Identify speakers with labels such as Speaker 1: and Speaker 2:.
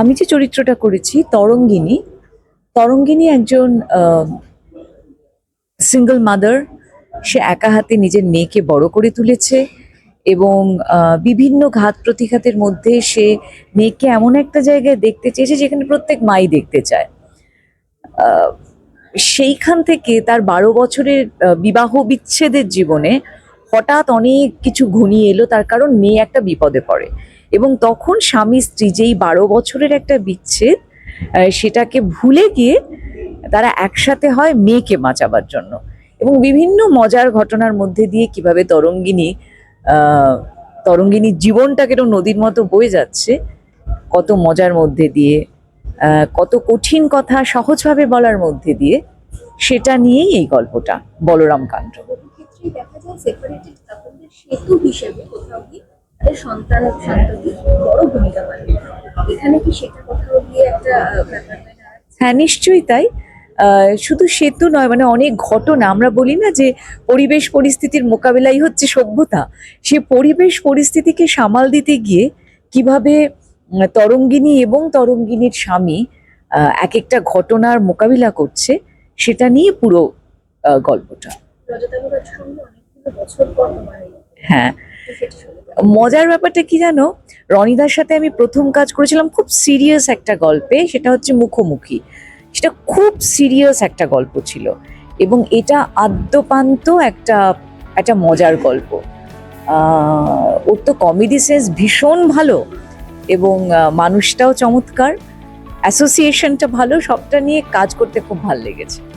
Speaker 1: আমি যে চরিত্রটা করেছি, তরঙ্গিনী তরঙ্গিনী একজন সিঙ্গল মাদার সে একা হাতে নিজের মেয়েকে বড় করে তুলেছে এবং বিভিন্ন ঘাত প্রতিঘাতের মধ্যে সে মেয়েকে এমন একটা জায়গায় দেখতে চেয়েছে যেখানে প্রত্যেক মাই দেখতে চায়। সেইখান থেকে তার বারো বছরের বিবাহ বিচ্ছেদের জীবনে হঠাৎ অনেক কিছু ঘনিয়ে এলো, তার কারণ মেয়ে একটা বিপদে পড়ে। এবং তখন স্বামী স্ত্রী যেই বারো বছরের একটা বিচ্ছেদ সেটাকে ভুলে গিয়ে তারা একসাথে হয় মেয়েকে বাঁচাবার জন্য। এবং বিভিন্ন মজার ঘটনার মধ্যে দিয়ে কীভাবে তরঙ্গিনী তরঙ্গিনীর জীবনটা কেরম নদীর মতো বয়ে যাচ্ছে, কত মজার মধ্যে দিয়ে কত কঠিন কথা সহজভাবে বলার মধ্যে দিয়ে সেটা নিয়েই এই গল্পটা, বলরাম কাণ্ড।
Speaker 2: সেপারেটেড সেতু হিসেবে কোথাও গিয়ে তাদের সন্তান সন্ততি বড় ভূমিকা পালন করে। এখানে কি সেটা কোথাও গিয়ে একটা ব্যাপার হ্যাঁ
Speaker 1: নিশ্চয়ই তাই। শুধু সেতু নয় মানে অনেক ঘটনা। আমরা বলি না যে পরিবেশ পরিস্থিতির মোকাবেলাই হচ্ছে সভ্যতা। সে পরিবেশ পরিস্থিতিকে সামাল দিতে গিয়ে কীভাবে তরঙ্গিনী এবং তরঙ্গিনীর স্বামী এক একটা ঘটনার মোকাবিলা করছে সেটা নিয়ে পুরো গল্পটা। হ্যাঁ। মজার ব্যাপারটা কি জানো? রনিদার সাথে আমি প্রথম কাজ করেছিলাম খুব সিরিয়াস একটা গল্পে, সেটা হচ্ছে মুখোমুখি। সেটা খুব সিরিয়াস একটা গল্প ছিল। এবং এটা আদ্যপান্ত একটা একটা মজার গল্প। ওর তো কমেডি সেন্স ভীষণ ভালো এবং মানুষটাও চমৎকার। অ্যাসোসিয়েশনটা ভালো, সবটা নিয়ে কাজ করতে খুব ভালো লেগেছে।